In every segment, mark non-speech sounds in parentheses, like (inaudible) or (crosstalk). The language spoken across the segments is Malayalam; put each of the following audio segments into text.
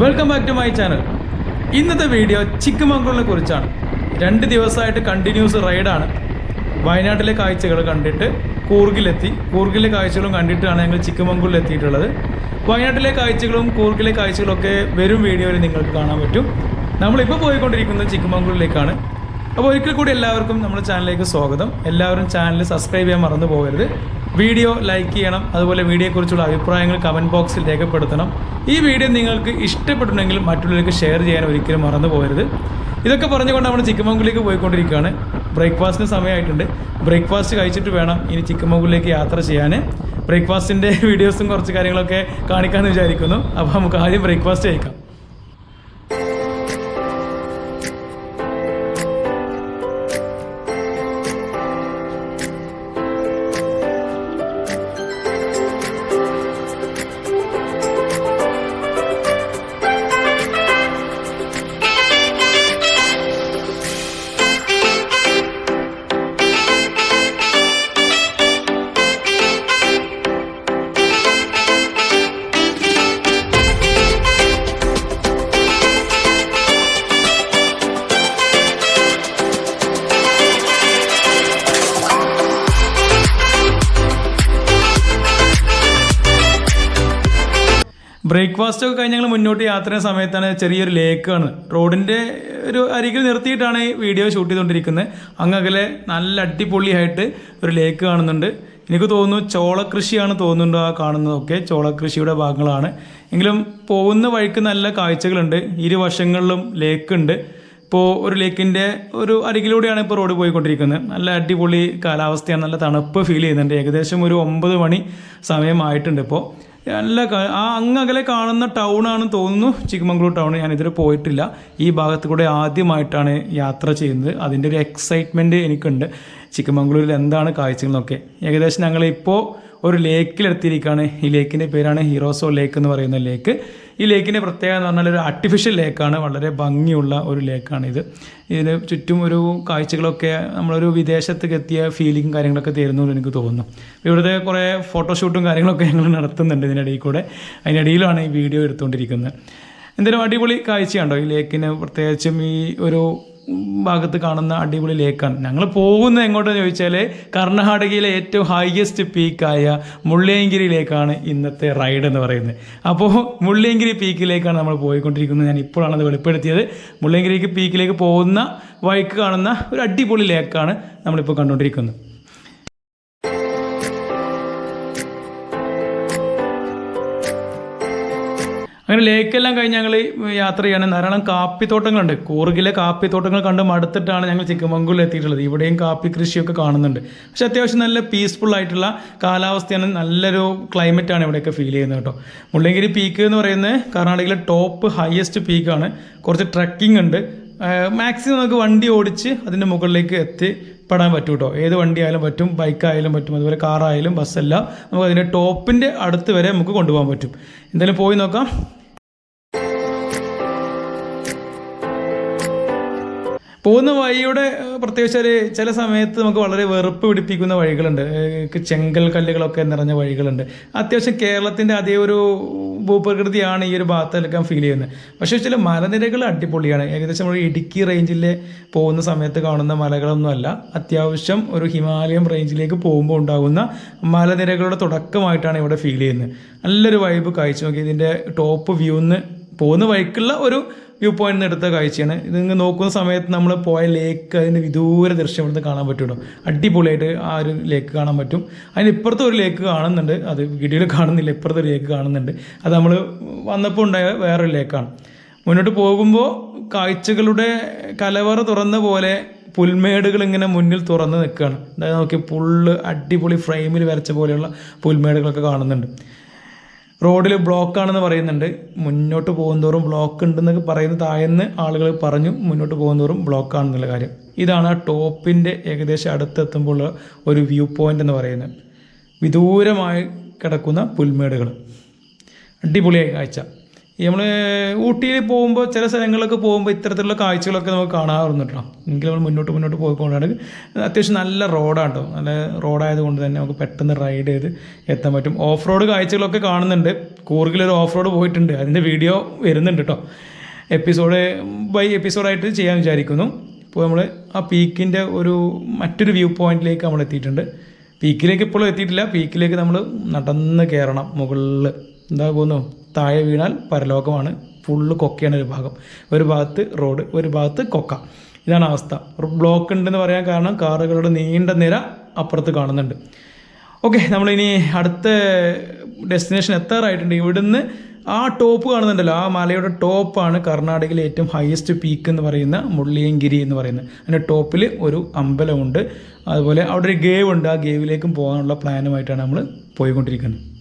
Welcome back to my channel ഇന്നത്തെ വീഡിയോ ചിക്കമംഗളൂരിനെ കുറിച്ചാണ്. രണ്ട് ദിവസമായിട്ട് കണ്ടിന്യൂസ് റൈഡാണ് വയനാട്ടിലെ കാഴ്ചകൾ കണ്ടിട്ട് കൂർഗിലെത്തി. കൂർഗിലെ കാഴ്ചകളും കണ്ടിട്ടാണ് ഞങ്ങൾ ചിക്കുമംഗ്ലൂരിൽ എത്തിയിട്ടുള്ളത്. വയനാട്ടിലെ കാഴ്ചകളും കൂർഗിലെ കാഴ്ചകളൊക്കെ വരും വീഡിയോയിൽ നിങ്ങൾക്ക് കാണാൻ പറ്റും. നമ്മളിപ്പോൾ പോയിക്കൊണ്ടിരിക്കുന്നത് ചിക്കമംഗളൂരിലേക്കാണ് അപ്പോൾ ഒരിക്കൽ കൂടി എല്ലാവർക്കും നമ്മുടെ ചാനലിലേക്ക് സ്വാഗതം. എല്ലാവരും ചാനൽ സബ്സ്ക്രൈബ് ചെയ്യാൻ മറന്നു പോകരുത്. വീഡിയോ ലൈക്ക് ചെയ്യണം അതുപോലെ വീഡിയോയെക്കുറിച്ചുള്ള അഭിപ്രായങ്ങൾ കമന്റ് ബോക്സിൽ രേഖപ്പെടുത്തണം. ഈ വീഡിയോ നിങ്ങൾക്ക് ഇഷ്ടപ്പെട്ടുണ്ടെങ്കിൽ മറ്റുള്ളവർക്ക് ഷെയർ ചെയ്യാൻ ഒരിക്കലും മറന്നു പോകരുത്. ഇതൊക്കെ പറഞ്ഞുകൊണ്ട് നമ്മൾ ചിക്കമംഗൂരിലേക്ക് പോയിക്കൊണ്ടിരിക്കുകയാണ്. ബ്രേക്ക്ഫാസ്റ്റിന് സമയമായിട്ടുണ്ട്. ബ്രേക്ക്ഫാസ്റ്റ് കഴിച്ചിട്ട് വേണം ഇനി ചിക്കമംഗൂരിലേക്ക് യാത്ര ചെയ്യാൻ. ബ്രേക്ക്ഫാസ്റ്റിന്റെ വീഡിയോസും (laughs) കുറച്ച് കാര്യങ്ങളൊക്കെ കാണിക്കാമെന്ന് വിചാരിക്കുന്നു. അപ്പോൾ നമുക്ക് ആദ്യം ബ്രേക്ക്ഫാസ്റ്റ് കഴിക്കാം. ബ്രേക്ക്ഫാസ്റ്റ് ഒക്കെ കഴിഞ്ഞ് ഞങ്ങൾ മുന്നോട്ട് യാത്ര സമയത്താണ് ചെറിയൊരു ലേക്കാണ്. റോഡിന്റെ ഒരു അരികിൽ നിർത്തിയിട്ടാണ് ഈ വീഡിയോ ഷൂട്ട് ചെയ്തുകൊണ്ടിരിക്കുന്നത്. അങ്ങകലെ നല്ല അടിപൊളിയായിട്ട് ഒരു ലേക്ക് കാണുന്നുണ്ട്. എനിക്ക് തോന്നുന്നു ചോളകൃഷിയാണ് തോന്നുന്നുണ്ട് ആ കാണുന്നതൊക്കെ. ചോളകൃഷിയുടെ ഭാഗങ്ങളാണ്. എങ്കിലും പോകുന്ന വഴിക്ക് നല്ല കാഴ്ചകളുണ്ട്. ഇരുവശങ്ങളിലും ലേക്കുണ്ട്. ഇപ്പോൾ ഒരു ലേക്കിന്റെ ഒരു അരികിലൂടെയാണ് ഇപ്പോൾ റോഡ് പോയിക്കൊണ്ടിരിക്കുന്നത്. നല്ല അടിപൊളി കാലാവസ്ഥയാണ്. നല്ല തണുപ്പ് ഫീൽ ചെയ്യുന്നുണ്ട്. ഏകദേശം ഒരു ഒമ്പത് മണി സമയമായിട്ടുണ്ട് ഇപ്പോൾ നല്ല ആ അങ്ങകലെ കാണുന്ന ടൗണാണ് തോന്നുന്നു. ചിക്കമംഗ്ലൂർ ടൗൺ ഞാൻ ഇതുവരെ പോയിട്ടില്ല. ഈ ഭാഗത്ത് കൂടെ ആദ്യമായിട്ടാണ് യാത്ര ചെയ്യുന്നത്. അതിന്റെ ഒരു എക്സൈറ്റ്മെന്റ് എനിക്കുണ്ട്. ചിക്കമംഗ്ലൂരിൽ എന്താണ് കാഴ്ചകളെന്നൊക്കെ. ഏകദേശം ഞങ്ങൾ ഇപ്പോൾ ഒരു ലേക്കിലെത്തിയിരിക്കുകയാണ് ഈ ലേക്കിന്റെ പേരാണ് ഹീറോസോ ലേക്ക് എന്ന് പറയുന്ന ലേക്ക് ഈ ലേക്കിന്റെ പ്രത്യേകത എന്ന് പറഞ്ഞാൽ ഒരു ആർട്ടിഫിഷ്യൽ ലേക്കാണ് വളരെ ഭംഗിയുള്ള ഒരു ലേക്കാണ് ഇത് ഇതിന് ചുറ്റും ഒരു കാഴ്ചകളൊക്കെ നമ്മളൊരു വിദേശത്തേക്ക് എത്തിയ ഫീലിംഗ് കാര്യങ്ങളൊക്കെ തരുന്നു എന്ന് എനിക്ക് തോന്നുന്നു. ഇവിടുത്തെ കുറേ ഫോട്ടോഷൂട്ടും കാര്യങ്ങളൊക്കെ ഞങ്ങൾ നടത്തുന്നുണ്ട് ഇതിനിടയിൽ കൂടെ. അതിനിടയിലാണ് ഈ വീഡിയോ എടുത്തുകൊണ്ടിരിക്കുന്നത്. എന്തായാലും അടിപൊളി കാഴ്ചയുണ്ടോ ഈ ലേക്കിന് പ്രത്യേകിച്ചും ഈ ഒരു ഭാഗത്ത് കാണുന്ന അടിപൊളി ലേക്കാണ്. ഞങ്ങൾ പോകുന്നത് എങ്ങോട്ടെന്ന് ചോദിച്ചാൽ കർണാടകയിലെ ഏറ്റവും ഹയസ്റ്റ് പീക്കായ മുള്ളിയങ്കിരിയിലേക്കാണ് ഇന്നത്തെ റൈഡ് എന്ന് പറയുന്നത്. അപ്പോൾ മുള്ളിയങ്കിരി പീക്കിലേക്കാണ് നമ്മൾ പോയിക്കൊണ്ടിരിക്കുന്നത്. ഞാൻ ഇപ്പോഴാണ് അത് വെളിപ്പെടുത്തിയത്. മുള്ളയങ്കിരിക്ക് പീക്കിലേക്ക് പോകുന്ന വഴിക്ക് കാണുന്ന ഒരു അടിപൊളി ലേക്കാണ് നമ്മളിപ്പോൾ കണ്ടുകൊണ്ടിരിക്കുന്നത്. അങ്ങനെ ലേക്കെല്ലാം കഴിഞ്ഞ് ഞങ്ങൾ യാത്ര ചെയ്യാണ്. ധാരാളം കാപ്പിത്തോട്ടങ്ങളുണ്ട്. കൂർഗിലെ കാപ്പിത്തോട്ടങ്ങൾ കണ്ട് മടുത്തിട്ടാണ് ഞങ്ങൾ ചിക്കമംഗൂരിൽ എത്തിയിട്ടുള്ളത്. ഇവിടെയും കാപ്പി കൃഷിയൊക്കെ കാണുന്നുണ്ട്. പക്ഷെ അത്യാവശ്യം നല്ല പീസ്ഫുൾ ആയിട്ടുള്ള കാലാവസ്ഥയാണ്. നല്ലൊരു ക്ലൈമറ്റാണ് ഇവിടെയൊക്കെ ഫീൽ ചെയ്യുന്നത് കേട്ടോ. മുള്ളങ്കിരി പീക്ക് എന്ന് പറയുന്നത് കർണാടകയിലെ ടോപ്പ് ഹയസ്റ്റ് പീക്കാണ് കുറച്ച് ട്രക്കിംഗ് ഉണ്ട്. മാക്സിമം നമുക്ക് വണ്ടി ഓടിച്ച് അതിന്റെ മുകളിലേക്ക് എത്തി പെടാൻ പറ്റും കേട്ടോ. ഏത് വണ്ടി ആയാലും പറ്റും. ബൈക്കായാലും പറ്റും അതുപോലെ കാറായാലും ബസ്സെല്ലാം നമുക്ക് അതിന്റെ ടോപ്പിന്റെ അടുത്ത് വരെ നമുക്ക് കൊണ്ടുപോകാൻ പറ്റും. എന്തായാലും പോയി നോക്കാം. പോകുന്ന വഴിയുടെ ഏഹ്, പ്രത്യേകിച്ച് ഒരു ചില സമയത്ത് നമുക്ക് വളരെ വെറുപ്പ് പിടിപ്പിക്കുന്ന വഴികളുണ്ട്. ചെങ്കൽ കല്ലുകളൊക്കെ നിറഞ്ഞ വഴികളുണ്ട്. അത്യാവശ്യം കേരളത്തിന്റെ അതേ ഒരു ഭൂപ്രകൃതിയാണ് ഈ ഒരു ഭാഗത്തെടുക്കാൻ ഫീൽ ചെയ്യുന്നത്. പക്ഷേ ചില മലനിരകൾ അടിപൊളിയാണ്. ഏകദേശം നമ്മൾ ഇടുക്കി റേഞ്ചിൽ പോകുന്ന സമയത്ത് കാണുന്ന മലകളൊന്നുമല്ല. അത്യാവശ്യം ഒരു ഹിമാലയം റേഞ്ചിലേക്ക് പോകുമ്പോൾ ഉണ്ടാകുന്ന മലനിരകളുടെ തുടക്കമായിട്ടാണ് ഇവിടെ ഫീൽ ചെയ്യുന്നത്. നല്ലൊരു വൈബ് കാഴ്ച നോക്കി ഇതിന്റെ ടോപ്പ് വ്യൂന്ന് പോകുന്ന വഴിക്കുള്ള ഒരു വ്യൂ പോയിന്റ് എടുത്ത കാഴ്ചയാണ്. ഇത് നിങ്ങൾ നോക്കുന്ന സമയത്ത് നമ്മൾ പോയ ലേക്ക് അതിന്റെ വിദൂര ദൃശ്യം ഇവിടുന്ന് കാണാൻ പറ്റുമല്ലോ അടിപൊളിയായിട്ട് ആ ഒരു ലേക്ക് കാണാൻ പറ്റും. അതിന് ഇപ്പുറത്തെ ഒരു ലേക്ക് കാണുന്നുണ്ട്. അത് വീഡിയോയിൽ കാണുന്നില്ല. ഇപ്പുറത്തെ ഒരു ലേക്ക് കാണുന്നുണ്ട്. അത് നമ്മൾ വന്നപ്പോൾ ഉണ്ടായ വേറൊരു ലേക്കാണ് മുന്നോട്ട് പോകുമ്പോൾ കാഴ്ചകളുടെ കലവറ തുറന്ന പോലെ പുൽമേടുകൾ ഇങ്ങനെ മുന്നിൽ തുറന്ന് നിൽക്കുകയാണ്. അതായത് നോക്കി പുള്ള് അടിപൊളി ഫ്രെയിമിൽ വരച്ച പോലെയുള്ള പുൽമേടുകളൊക്കെ കാണുന്നുണ്ട്. റോഡിൽ ബ്ലോക്കാണെന്ന് പറയുന്നുണ്ട്. മുന്നോട്ട് പോകുന്തോറും ബ്ലോക്ക് ഉണ്ടെന്ന് പറയുന്ന താഴെന്ന് ആളുകൾ പറഞ്ഞു മുന്നോട്ട് പോകുന്തോറും ബ്ലോക്കാണെന്നുള്ള കാര്യം. ഇതാണ് ആ ടോപ്പിന്റെ ഏകദേശം അടുത്തെത്തുമ്പോൾ ഒരു വ്യൂ പോയിന്റ് എന്ന് പറയുന്നത്. വിദൂരമായി കിടക്കുന്ന പുൽമേടുകൾ അടിപൊളിയായി കാഴ്ച. നമ്മൾ ഊട്ടിയിൽ പോകുമ്പോൾ ചില സ്ഥലങ്ങളിലൊക്കെ പോകുമ്പോൾ ഇത്തരത്തിലുള്ള കാഴ്ചകളൊക്കെ നമുക്ക് കാണാറുണ്ട് കേട്ടോ. എങ്കിൽ നമ്മൾ മുന്നോട്ട് മുന്നോട്ട് പോയിക്കൊണ്ടാണ് അത്യാവശ്യം നല്ല റോഡാണ് കേട്ടോ. നല്ല റോഡായതുകൊണ്ട് തന്നെ നമുക്ക് പെട്ടെന്ന് റൈഡ് ചെയ്ത് എത്താൻ പറ്റും. ഓഫ് റോഡ് കാഴ്ചകളൊക്കെ കാണുന്നുണ്ട്. കൂർഗിലൊരു ഓഫ് റോഡ് പോയിട്ടുണ്ട്. അതിന്റെ വീഡിയോ വരുന്നുണ്ട് കേട്ടോ. എപ്പിസോഡ് ബൈ എപ്പിസോഡായിട്ട് ചെയ്യാൻ വിചാരിക്കുന്നു. ഇപ്പോൾ നമ്മൾ ആ പീക്കിന്റെ ഒരു മറ്റൊരു വ്യൂ പോയിന്റിലേക്ക് നമ്മൾ എത്തിയിട്ടുണ്ട് പീക്കിലേക്ക് ഇപ്പോഴും എത്തിയിട്ടില്ല. പീക്കിലേക്ക് നമ്മൾ നടന്ന് കയറണം മുകളിൽ എന്താ പോകുന്നു താഴെ വീണാൽ പരലോകമാണ്. ഫുള്ള് കൊക്കയാണ് ഒരു ഭാഗം. ഒരു ഭാഗത്ത് റോഡ് ഒരു ഭാഗത്ത് കൊക്ക. ഇതാണ് അവസ്ഥ. ബ്ലോക്ക് ഉണ്ടെന്ന് പറയാൻ കാരണം കാറുകളുടെ നീണ്ട നിര അപ്പുറത്ത് കാണുന്നുണ്ട്. ഓക്കെ നമ്മളിനി അടുത്ത ഡെസ്റ്റിനേഷൻ എത്താറായിട്ടുണ്ട്. ഇവിടുന്ന് ആ ടോപ്പ് കാണുന്നുണ്ടല്ലോ. ആ മലയുടെ ടോപ്പാണ് കർണാടകയിലെ ഏറ്റവും ഹയസ്റ്റ് പീക്ക് എന്ന് പറയുന്ന മുള്ളിയങ്കിരി എന്ന് പറയുന്നത്. അതിന്റെ ടോപ്പിൽ ഒരു അമ്പലമുണ്ട്. അതുപോലെ അവിടെ ഒരു ഗേവ് ഉണ്ട് ആ ഗേവിലേക്കും പോകാനുള്ള പ്ലാനുമായിട്ടാണ് നമ്മൾ പോയിക്കൊണ്ടിരിക്കുന്നത്.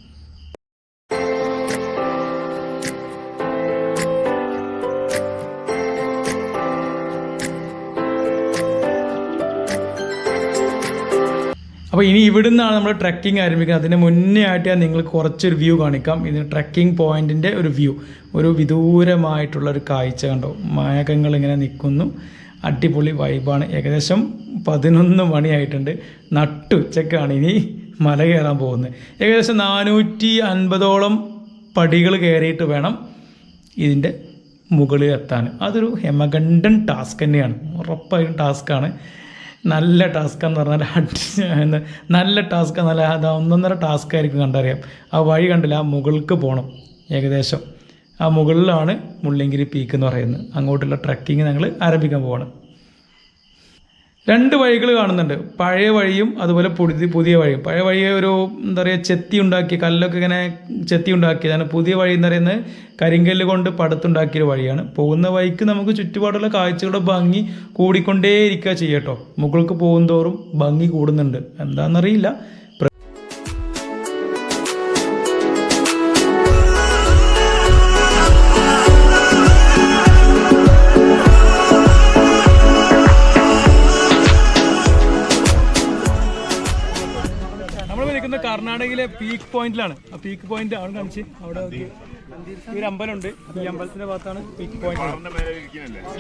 അപ്പോൾ ഇനി ഇവിടുന്നാണ് നമ്മൾ ട്രക്കിംഗ് ആരംഭിക്കുന്നത്. അതിന് മുന്നേ ആയിട്ട് ഞാൻ നിങ്ങൾക്ക് കുറച്ചൊരു വ്യൂ കാണിക്കാം. ഇതിന് ട്രക്കിംഗ് പോയിന്റിന്റെ ഒരു വ്യൂ ഒരു വിദൂരമായിട്ടുള്ള ഒരു കാഴ്ച കണ്ടോ? മേഘങ്ങൾ ഇങ്ങനെ നിൽക്കുന്നു. അടിപൊളി വൈബാണ് ഏകദേശം പതിനൊന്ന് മണിയായിട്ടുണ്ട്. നട്ടുച്ചക്കാണ് ഇനി മല കയറാൻ പോകുന്നത്. ഏകദേശം നാനൂറ്റി അൻപതോളം പടികൾ കയറിയിട്ട് വേണം ഇതിന്റെ മുകളിൽ എത്താൻ അതൊരു ഹെമകണ്ഠൻ ടാസ്ക് തന്നെയാണ്. ഉറപ്പായും ടാസ്ക്കാണ് നല്ല ടാസ്ക് എന്ന് പറഞ്ഞാൽ (laughs) നല്ല ടാസ്ക് നല്ല അത് ഒന്നൊന്നര ടാസ്ക് ആയിരിക്കും കണ്ടറിയാം. ആ വഴി കണ്ടില്ല ആ മുകൾക്ക് പോകണം ഏകദേശം. ആ മുകളിലാണ് മുള്ളിങ്കിരി പീക്ക് എന്ന് പറയുന്നത്. അങ്ങോട്ടുള്ള ട്രക്കിങ് ഞങ്ങൾ ആരംഭിക്കാൻ പോവാണ്. രണ്ട് വഴികൾ കാണുന്നുണ്ട്. പഴയ വഴിയും അതുപോലെ പുതിയ പുതിയ വഴിയും. പഴയ വഴി ഒരു എന്താ പറയുക ചെത്തി ഉണ്ടാക്കി കല്ലൊക്കെ ഇങ്ങനെ ചെത്തി ഉണ്ടാക്കിയതാണ്. പുതിയ വഴി എന്ന് പറയുന്നത് കരിങ്കല്ല് കൊണ്ട് പടുത്തുണ്ടാക്കിയൊരു വഴിയാണ്. പോകുന്ന വഴിക്ക് നമുക്ക് ചുറ്റുപാടുള്ള കാഴ്ചകളുടെ ഭംഗി കൂടിക്കൊണ്ടേ ഇരിക്കുക ചെയ്യട്ടോ മുകൾക്ക് പോകുന്തോറും ഭംഗി കൂടുന്നുണ്ട്. എന്താണെന്നറിയില്ല കർണാടകയിലെ പീക്ക് പോയിന്റിലാണ് ആ പീക്ക് പോയിന്റ് അവിടെ കാണിച്ച്. അവിടെ. ഈ ഒരു അമ്പലമുണ്ട്. ഈ അമ്പലത്തിന്റെ ഭാഗത്താണ് പീക്ക് പോയിന്റ്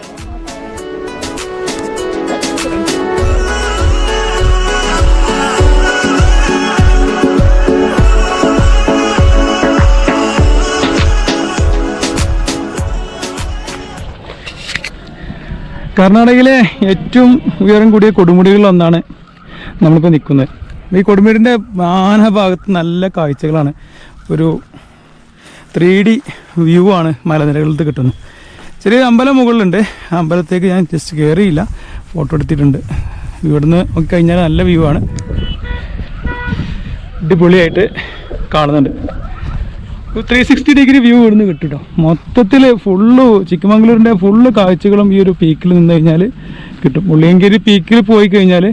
കർണാടകയിലെ ഏറ്റവും ഉയരം കൂടിയ കൊടുമുടികളിലൊന്നാണ് നമ്മളിപ്പോൾ നിൽക്കുന്നത്. ഈ കൊടുമീടിന്റെ ആന ഭാഗത്ത് നല്ല കാഴ്ചകളാണ്. ഒരു ത്രീ ഡി വ്യൂ ആണ് മലനിരകളിൽ കിട്ടുന്നത്. ചെറിയ അമ്പലം മുകളിലുണ്ട്. അമ്പലത്തേക്ക് ഞാൻ ജസ്റ്റ് കയറിയില്ല ഫോട്ടോ എടുത്തിട്ടുണ്ട്. ഇവിടുന്ന് നോക്കിക്കഴിഞ്ഞാൽ നല്ല വ്യൂ ആണ്. അടിപൊളിയായിട്ട് കാണുന്നുണ്ട്. ത്രീ സിക്സ്റ്റി ഡിഗ്രി വ്യൂ ഇവിടുന്ന് കിട്ടും കേട്ടോ മൊത്തത്തിൽ ഫുള്ള് ചിക്കമംഗ്ലൂരിന്റെ ഫുള്ള് കാഴ്ചകളും ഈ ഒരു പീക്കിൽ നിന്ന് കഴിഞ്ഞാൽ കിട്ടും. ഉള്ളിയങ്കേരി പീക്കിൽ പോയി കഴിഞ്ഞാൽ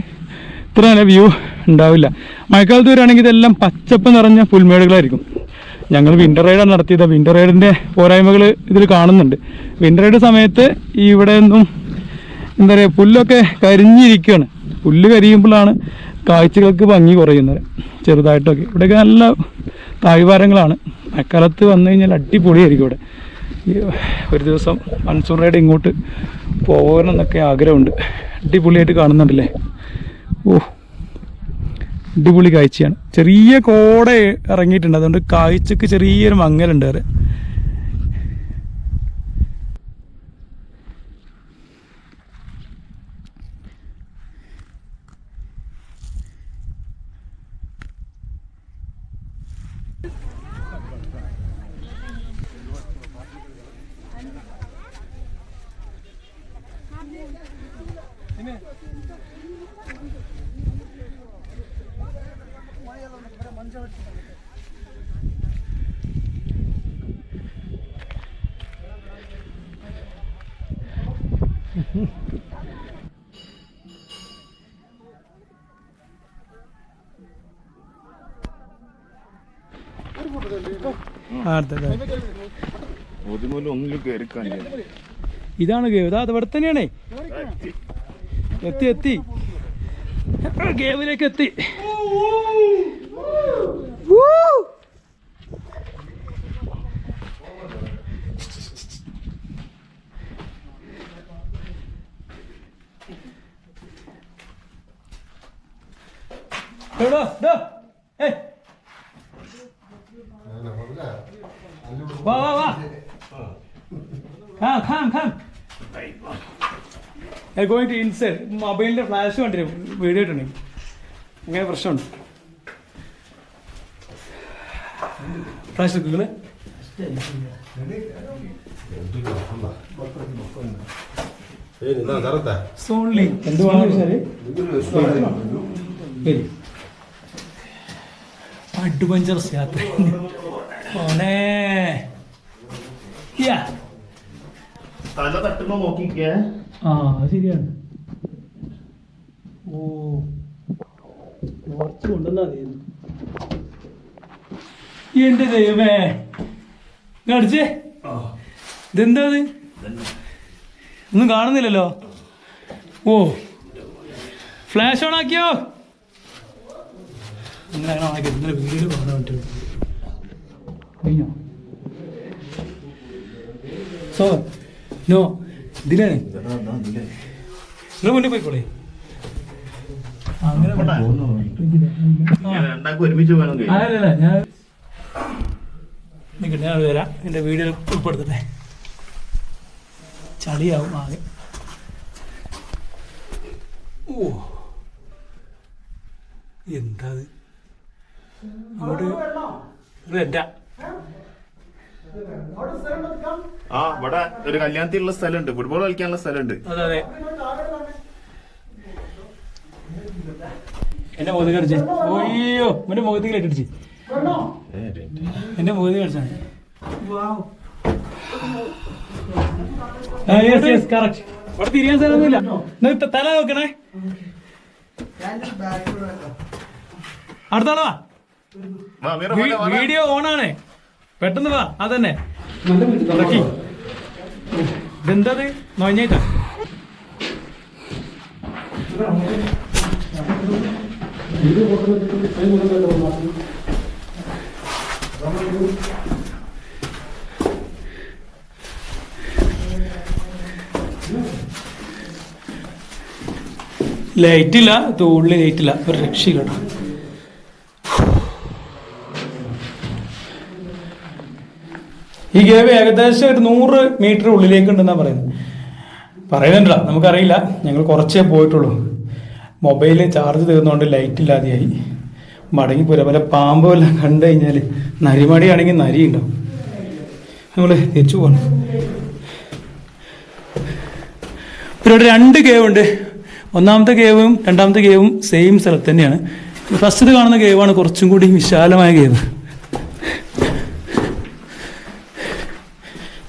ഇത്ര നല്ല വ്യൂ ഉണ്ടാവില്ല. മഴക്കാലത്ത് വരികയാണെങ്കിൽ ഇതെല്ലാം പച്ചപ്പ് നിറഞ്ഞ പുൽമേടുകളായിരിക്കും ഞങ്ങൾ വിന്റർ റൈഡാണ് നടത്തിയത്. വിന്റർ റൈഡിന്റെ പോരായ്മകൾ ഇതിൽ കാണുന്നുണ്ട്. വിന്റർ റൈഡ് സമയത്ത് ഇവിടെ ഒന്നും എന്താ പറയുക പുല്ലൊക്കെ കരിഞ്ഞിരിക്കുകയാണ്. പുല്ല് കരിയുമ്പോഴാണ് കാഴ്ചകൾക്ക് ഭംഗി കുറയുന്നത്. ചെറുതായിട്ടൊക്കെ. ഇവിടെയൊക്കെ നല്ല താഴ്വാരങ്ങളാണ്. മഴക്കാലത്ത് വന്നു കഴിഞ്ഞാൽ അടിപൊളിയായിരിക്കും ഇവിടെ. ഒരു ദിവസം മൺസൂൺ റൈഡ് ഇങ്ങോട്ട് പോകണമെന്നൊക്കെ ആഗ്രഹമുണ്ട്. അടിപൊളിയായിട്ട് കാണുന്നുണ്ടല്ലേ? ഓ അടിപൊളി കാഴ്ചയാണ്. ചെറിയ കോട ഇറങ്ങിയിട്ടുണ്ട്. അതുകൊണ്ട് കാഴ്ചക്ക് ചെറിയൊരു മങ്ങലുണ്ട് വേറെ. ആ, അതെ, അതെ. ഒതുമൂലം ഒന്നിലും കയറിക്കാണില്ല ഇതാണ് ഗേവ്. ഇതാ ഇവിടെ തന്നെയാണ്. എത്തി എത്തി. ഗേവിലേക്ക് എത്തി. ഡോ ഡോ. ഏ വാ വാ വാ. Come come come I going to inside മൊബൈലിന്റെ ഫ്ലാഷ് കണ്ടിരും വീഡിയോ ഇട്ടുണ്ടെങ്കിൽ അങ്ങനെ പ്രശ്നമുണ്ട്. ഫ്ലാഷ് എടുക്കുകൾ സോൺലി വെച്ചാൽ? ശരി. അഡ്വഞ്ചറസ് യാത്ര. യാ. തല തട്ടുമ്പോ നോക്കിക്കേ. ആ ശരിയാണ്. ഓ. കുറച്ച് കൊണ്ടുവന്നാ മതിയായിരുന്നു. എന്റെ ദൈവമേ. കടിച്ചേ ഇതെന്താ ഇത് ഒന്നും കാണുന്നില്ലല്ലോ. ഓ. ഫ്ലാഷ് ഓൺ ആക്കിയോ? അങ്ങനെ അങ്ങനെ ആക്കി ഇന്നലെ വീഡിയോയിൽ പറഞ്ഞു പറ്റുള്ളൂ കഴിഞ്ഞോ? സോ നോ ഇതിലേ നിങ്ങൾ മുന്നേ പോയിക്കോളേ. അങ്ങനെ അല്ലല്ല ഞാൻ നിൽക്കട്ടെ ഞാൻ വരാം. എന്റെ വീഡിയോയിൽ ഉൾപ്പെടുത്തട്ടെ. ചളിയാവും ആകെ. ഓ. എന്താ? അങ്ങോട്ട് റെഡാ. ആ ഇവിടെ ഒരു കല്യാണത്തിനുള്ള സ്ഥലമുണ്ട്. ഫുട്ബോൾ കളിക്കാനുള്ള സ്ഥലമുണ്ട്. അതെ അതെ. എന്റെ മുഖത്ത് കടിച്ചേ ഓയ്യോ എന്റെ മുഖത്തേക്ക് ഇട്ടിടിച്ച് എന്റെ മോദി കടിച്ചാണ് കറക്റ്റ് ഇവിടെ തിരിയാൻ സ്ഥലമൊന്നുമില്ല. എന്നാ ഇത്ത തല നോക്കണേ. അടുത്താളോ. വീഡിയോ ഓണാണ്. പെട്ടെന്ന് വാ അതന്നെ. ഇതെന്തത്? നോഞ്ഞേറ്റാ ലൈറ്റ് ഇല്ല തോളിൽ ലൈറ്റില്ല. ഒരു രക്ഷയില്ല ഈ ഗേവ് ഏകദേശം ഒരു നൂറ് മീറ്റർ ഉള്ളിലേക്ക് ഉണ്ടെന്നാണ് പറയുന്നത്. പറയുന്നുണ്ടോ നമുക്കറിയില്ല. ഞങ്ങൾ കുറച്ചേ പോയിട്ടുള്ളൂ. മൊബൈൽ ചാർജ് തീർന്നുകൊണ്ട് ലൈറ്റ് ഇല്ലാതെയായി മടങ്ങി പോരാ. പല പാമ്പെല്ലാം കണ്ടു കഴിഞ്ഞാൽ നരിമടിയാണെങ്കിൽ നരി ഉണ്ടാവും. നമ്മൾ തിരിച്ചു പോകണം പിന്നെ ഇവിടെ രണ്ട് കേവ് ഉണ്ട്. ഒന്നാമത്തെ കേവും രണ്ടാമത്തെ കേവും സെയിം സ്ഥലത്ത് തന്നെയാണ്. ഫസ്റ്റ് കാണുന്ന കേവാണ് കുറച്ചും കൂടി വിശാലമായ കേവ്.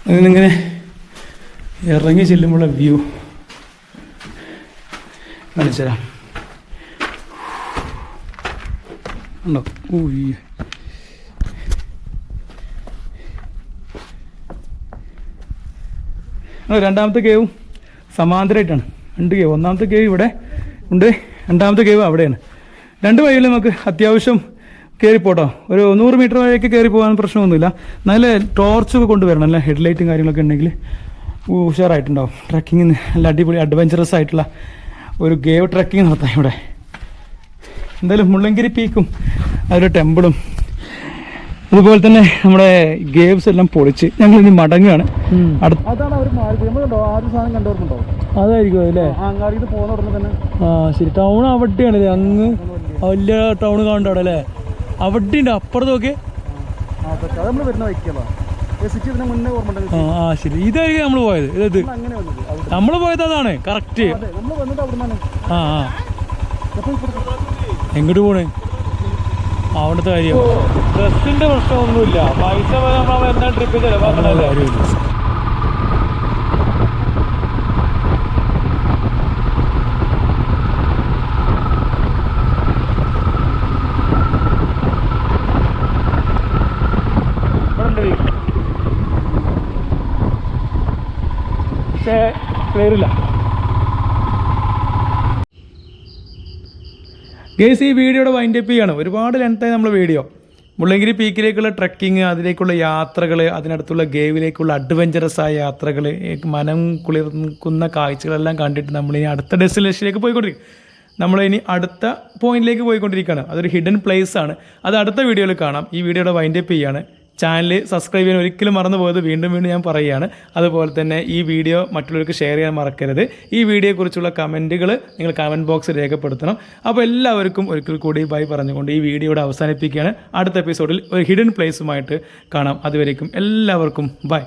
അതിനിങ്ങനെ ഇറങ്ങി ചെല്ലുമ്പോഴുള്ള വ്യൂ കാണിച്ചു ഉണ്ടോ. ആ, രണ്ടാമത്തെ കേവും സമാന്തരമായിട്ടാണ് രണ്ട് കേവ്. ഒന്നാമത്തെ കേവ് ഇവിടെ ഉണ്ട്. രണ്ടാമത്തെ കേവ് അവിടെയാണ്. രണ്ട് വഴിയിൽ നമുക്ക് അത്യാവശ്യം കയറി പോട്ടോ. ഒരു നൂറ് മീറ്റർ വരെയൊക്കെ കയറി പോകാൻ പ്രശ്നമൊന്നുമില്ല. നല്ല ടോർച്ചൊക്കെ കൊണ്ടുവരണം നല്ല ഹെഡ്ലൈറ്റും കാര്യങ്ങളൊക്കെ ഉണ്ടെങ്കിൽ ഉഷാറായിട്ടുണ്ടാവും. ട്രക്കിങ്ങിന് നല്ല അടിപൊളി അഡ്വഞ്ചറസ് ആയിട്ടുള്ള ഒരു കേവ് ട്രക്കിംഗ് നടത്താം ഇവിടെ. എന്തായാലും മുള്ളങ്കിരി പീക്കും അതൊരു ടെമ്പിളും. അതുപോലെ തന്നെ നമ്മുടെ ഗേവ്സ് എല്ലാം പൊളിച്ച് ഞങ്ങൾ ഇനി മടങ്ങുകയാണ് അതായിരിക്കും അല്ലേ? ആ ശരി. ടൗൺ അവിടെയാണ് അങ്ങ് വലിയ ടൗൺ കാണണ്ട അവിടെ അല്ലേ? അവിടെ ഉണ്ട് അപ്പുറത്ത് നോക്കി അതൊക്കെ. അത് നമ്മൾ വരുന്ന വയ്ക്കല്ലോ സിറ്റി ഇതിന് മുന്നേ ഓർമ്മ ആ ശരി. ഇതായിരിക്കും നമ്മൾ പോയത്. ഇത് നമ്മൾ അങ്ങനെ വന്നത്. നമ്മൾ പോയത് അതാണ്. കറക്റ്റ് ആ ആ എങ്ങോട്ട് പോണേ? അവിടുത്തെ കാര്യം? ഡ്രസ്സിന്റെ പ്രശ്നമൊന്നുമില്ല. പൈസ നമ്മൾ എന്താ ട്രിപ്പ് ചിലവാക്കണ കാര്യമില്ല. ഗേസ് ഈ വീഡിയോയുടെ വൈൻഡപ്പ് ചെയ്യാണ്. ഒരുപാട് ലെങ്തായി നമ്മൾ വീഡിയോ മുള്ളങ്കിരി പീക്കിലേക്കുള്ള ട്രക്കിങ് അതിലേക്കുള്ള യാത്രകൾ അതിനടുത്തുള്ള ഗേവിലേക്കുള്ള അഡ്വഞ്ചറസ് ആയ യാത്രകൾ മനം കുളിർക്കുന്ന കാഴ്ചകളെല്ലാം കണ്ടിട്ട് നമ്മൾ ഇനി അടുത്ത ഡെസ്റ്റിനേഷനിലേക്ക് പോയിക്കൊണ്ടിരിക്കും. നമ്മൾ ഇനി അടുത്ത പോയിന്റിലേക്ക് പോയിക്കൊണ്ടിരിക്കുകയാണ്. അതൊരു ഹിഡൻ പ്ലേസ് ആണ്. അത് അടുത്ത വീഡിയോയിൽ കാണാം. ഈ വീഡിയോയുടെ വൈൻഡപ്പ് ചെയ്യാണ്. ചാനൽ സബ്സ്ക്രൈബ് ചെയ്യാൻ ഒരിക്കലും മറന്നു പോയത് വീണ്ടും വീണ്ടും ഞാൻ പറയുകയാണ്. അതുപോലെ തന്നെ ഈ വീഡിയോ മറ്റുള്ളവർക്ക് ഷെയർ ചെയ്യാൻ മറക്കരുത്. ഈ വീഡിയോയെക്കുറിച്ചുള്ള കമന്റുകൾ നിങ്ങൾ കമന്റ് ബോക്സിൽ രേഖപ്പെടുത്തണം. അപ്പോൾ എല്ലാവർക്കും ഒരിക്കൽ കൂടി ബൈ പറഞ്ഞുകൊണ്ട് ഈ വീഡിയോ ഇവിടെ അവസാനിപ്പിക്കുകയാണ്. അടുത്ത എപ്പിസോഡിൽ ഒരു ഹിഡൻ പ്ലേസുമായിട്ട് കാണാം. അതുവരേക്കും എല്ലാവർക്കും ബൈ